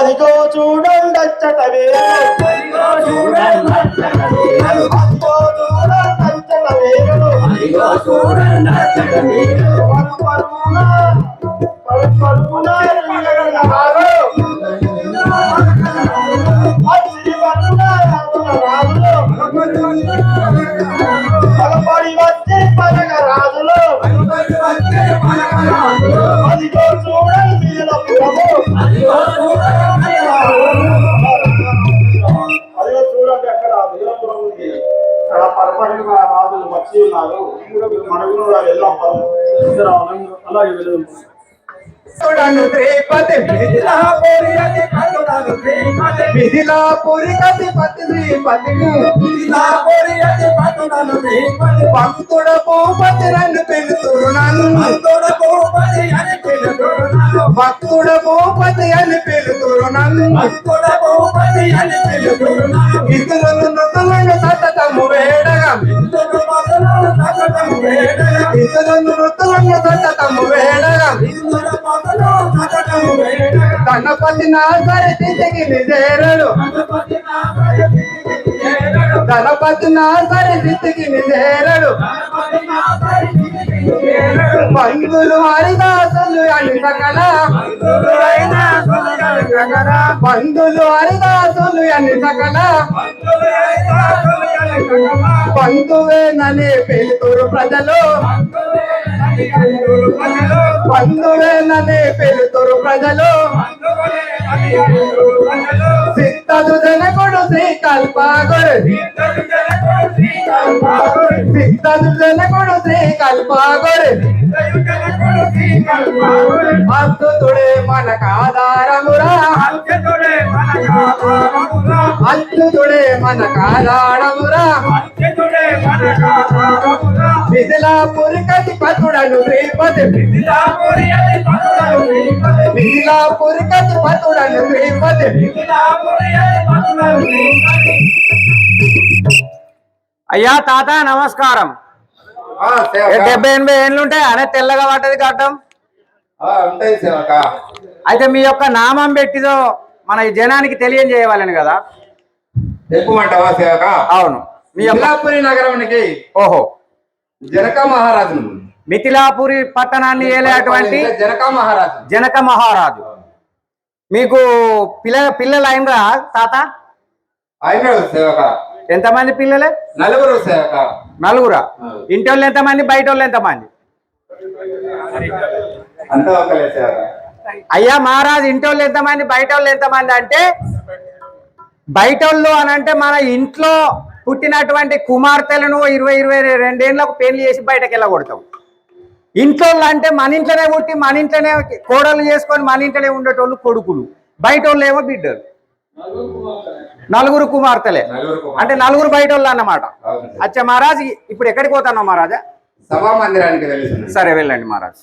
అదిగో చూడండచ్చట వేరు అదిగో చూడండి వీరలు. అదిగో చూడండచ్చట. అచ్చి. రాజులు వచ్చి ఉన్నారు మనకు కూడా వెళ్ళాం ఇద్దరు అలాగే వెళ్దాం చూడను శ్రీపతి మిథిలాపురి అతి కరుణను శ్రీమతి. మిథిలాపురి కతిపతి శ్రీపతిని మిథిలాపురి అతి కరుణను శ్రీమతి. భక్తుడ భూపతి నన్ను పిలుతురు నన్ను భక్తుడ భూపతి అని పిలుతురు నన్ను. భక్తుడ భూపతి అని పిలుతురు నన్ను భక్తుడ భూపతి అని పిలుతురు నన్ను. ఇతరులు నృతులను సతతము వేడగా ఇందుకు మొదలు సతతం వేడగా. ఇతరులు నృతులను సతతము వేడగా ఇందుకు మొదలు సతతం గణపతి నా సరి నిజేరడు గణపతి నా నిజేరడు బంధులు హరిదాసులు అని సకల. బంధులు హరిదాసులు అని సకల. బంధువేనని పిలుతురు ప్రజలు ప్రజలు. బంధువేనని పిలుతురు ప్రజలు ప్రజలు. సిద్ధదు జనకుడు శ్రీకల్పాగుడు ఇద్దరు జనకుడు శ్రీకల్పాకుడు. సిద్ధదు జనకుడు శ్రీకల్పాగుడు ఇద్దరు జనకుడు శ్రీకల్పాకుడు. అద్భుతుడే మనకాధారమురా అత్యుతుడే మిథిలాపురి కతిపతుడను శ్రీపతి మిథిలాపురి. మిథిలాపురి కతిపతుడను శ్రీపతి. అయ్యా తాత నమస్కారం. డెబ్బై ఎనభై ఏళ్ళు ఉంటాయి అనే తెల్లగా గడ్డం. ఉంటాయి సేవక. అయితే మీ యొక్క నామం పెట్టిదో మన ఈ జనానికి తెలియజేయవాలని కదా. సేవక? అవును. మీ యొక్క మిథిలాపురి నగరానికి ఓహో. జనక మహారాజును మిథిలాపురి పట్టణాన్ని ఏలేటువంటి జనక మహారాజు. జనక మహారాజు. మీకు పిల్ల పిల్లలు అయినరా తాత? సేవక. ఎంతమంది పిల్లలే? నలుగురు సేవక. నలుగురా? ఇంటి వాళ్ళు ఎంతమంది బయట వాళ్ళు ఎంతమంది అయ్యా మహారాజు ఇంటి వాళ్ళు ఎంతమంది బయట వాళ్ళు ఎంతమంది అంటే బయట వాళ్ళు అని అంటే మన ఇంట్లో పుట్టినటువంటి కుమార్తెలను ఇరవై ఇరవై రెండేళ్ళకు పెళ్ళి చేసి బయటకు వెళ్ళగొడతాం ఇంట్లో అంటే మన ఇంట్లోనే పుట్టి మన ఇంట్లోనే కోడలు చేసుకొని మన ఇంట్లోనే ఉండేటోళ్ళు కొడుకులు. బయట వాళ్ళు ఏమో బిడ్డలు. నలుగురు కుమార్తెలే. అంటే నలుగురు బయట వాళ్ళు అన్నమాట. అచ్చా మహారాజ్ ఇప్పుడు ఎక్కడికి పోతాను మహారాజా? సభా మందిరానికి సరే వెళ్ళండి మహారాజ్.